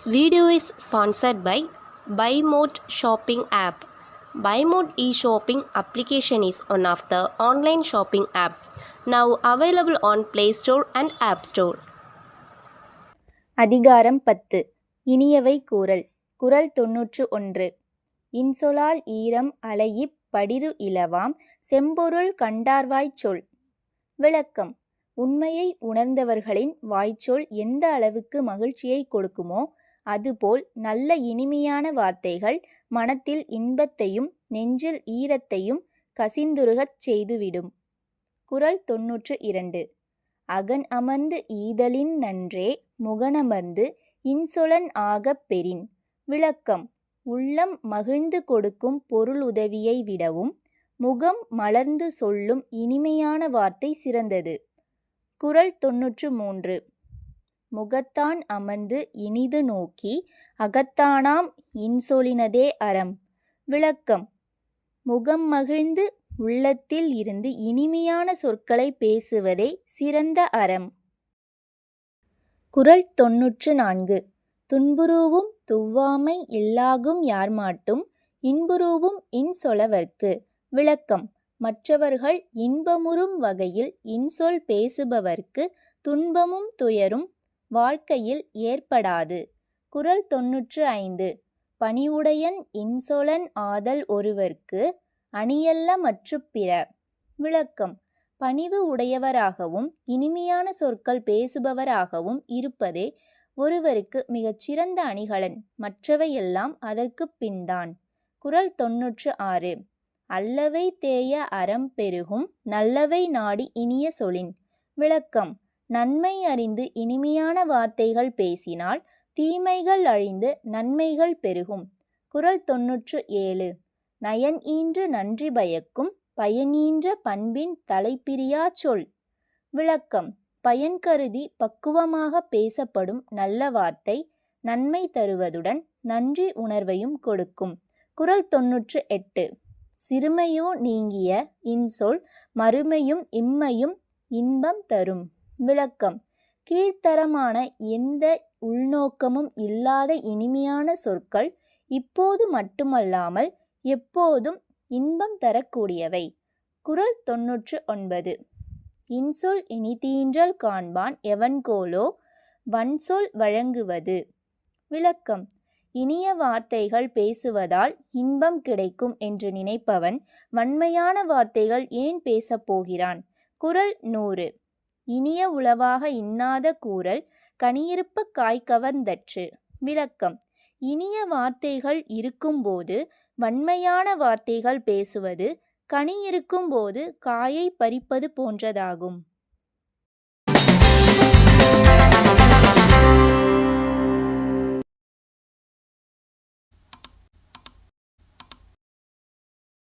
This video is sponsored by BuyMode shopping app. BuyMode e-shopping application is one of the online shopping app now available on Play Store and App Store. அதிகாரம் பத்து இனியவை கூறல் குறள் தொன்னூற்று ஒன்று இன்சொலால் ஈரம் அலையிப் படிறு இலவாம் செம்பொருள் கண்டார்வாய்ச் சொல் விளக்கம் உண்மையை உணர்ந்தவர்களின் வாய்ச்சொல் எந்த அளவுக்கு மகிழ்ச்சியை கொடுக்குமோ அதுபோல் நல்ல இனிமையான வார்த்தைகள் மனத்தில் இன்பத்தையும் நெஞ்சில் ஈரத்தையும் கசிந்துருகச் செய்துவிடும். குரல் தொன்னூற்று இரண்டு. அகன் அமர்ந்து ஈதலின் நன்றே முகனமர்ந்து இன்சொலன் ஆகப் பெறின். விளக்கம். உள்ளம் மகிழ்ந்து கொடுக்கும் பொருள் உதவியை விடவும் முகம் மலர்ந்து சொல்லும் இனிமையான வார்த்தை சிறந்தது. குரல் தொன்னூற்று மூன்று. முகத்தான் அமர்ந்து இனிது நோக்கி அகத்தானாம் இன்சொலினதே அறம். விளக்கம். முகம் மகிழ்ந்து உள்ளத்தில் இருந்து இனிமையான சொற்களை பேசுவதே சிறந்த அறம். குறள் தொன்னூற்று நான்கு. துன்புருவும் துவ்வாமை இல்லாகும் யார்மாட்டும் இன்புருவும் இன்சொலவர்க்கு. விளக்கம். மற்றவர்கள் இன்பமுறும் வகையில் இன்சொல் பேசுபவர்க்கு துன்பமும் துயரும் வாழ்க்கையில் ஏற்படாது. குரல் தொன்னூற்று ஐந்து. பணிவுடையன் இன்சொலன் ஆதல் ஒருவர்க்கு அணியல்ல மற்று பிற. விளக்கம். பணிவு உடையவராகவும் இனிமையான சொற்கள் பேசுபவராகவும் இருப்பதே ஒருவருக்கு மிகச் சிறந்த அணிகலன். மற்றவையெல்லாம் அதற்குப் பின்தான். குரல் தொன்னூற்று ஆறு. அல்லவை தேய அறம் பெருகும் நல்லவை நாடி இனிய சொலின் விளக்கம். நன்மை அறிந்து இனிமையான வார்த்தைகள் பேசினால் தீமைகள் அழிந்து நன்மைகள் பெருகும். குரல் தொன்னூற்று ஏழு. நயன் ஈன்று நன்றி பயக்கும் பயனீன்ற பண்பின் தலைப்பிரியா சொல். விளக்கம். பயன் கருதி பக்குவமாக பேசப்படும் நல்ல வார்த்தை நன்மை தருவதுடன் நன்றி உணர்வையும் கொடுக்கும். குரல் தொன்னூற்று எட்டு. சிறுமையோ நீங்கிய இன்சொல் மறுமையும் இம்மையும் இன்பம் தரும். விளக்கம். கீழ்த்தரமான எந்த உள்நோக்கமும் இல்லாத இனிமையான சொற்கள் இப்போது மட்டுமல்லாமல் எப்போதும் இன்பம் தரக்கூடியவை. குரல் தொன்னூற்று ஒன்பது. இன்சொல் இனி தீன்றல் காண்பான் எவன்கோலோ வன்சொல் வழங்குவது. விளக்கம். இனிய வார்த்தைகள் பேசுவதால் இன்பம் கிடைக்கும் என்று நினைப்பவன் வன்மையான வார்த்தைகள் ஏன் பேசப்போகிறான் குரல் நூறு. இனிய உளவாக இன்னாத கூறல் கனியிருப்ப காய் கவர்ந்தற்று விளக்கம். இனிய வார்த்தைகள் இருக்கும்போது வன்மையான வார்த்தைகள் பேசுவது கனி இருக்கும்போது காயை பறிப்பது போன்றதாகும்.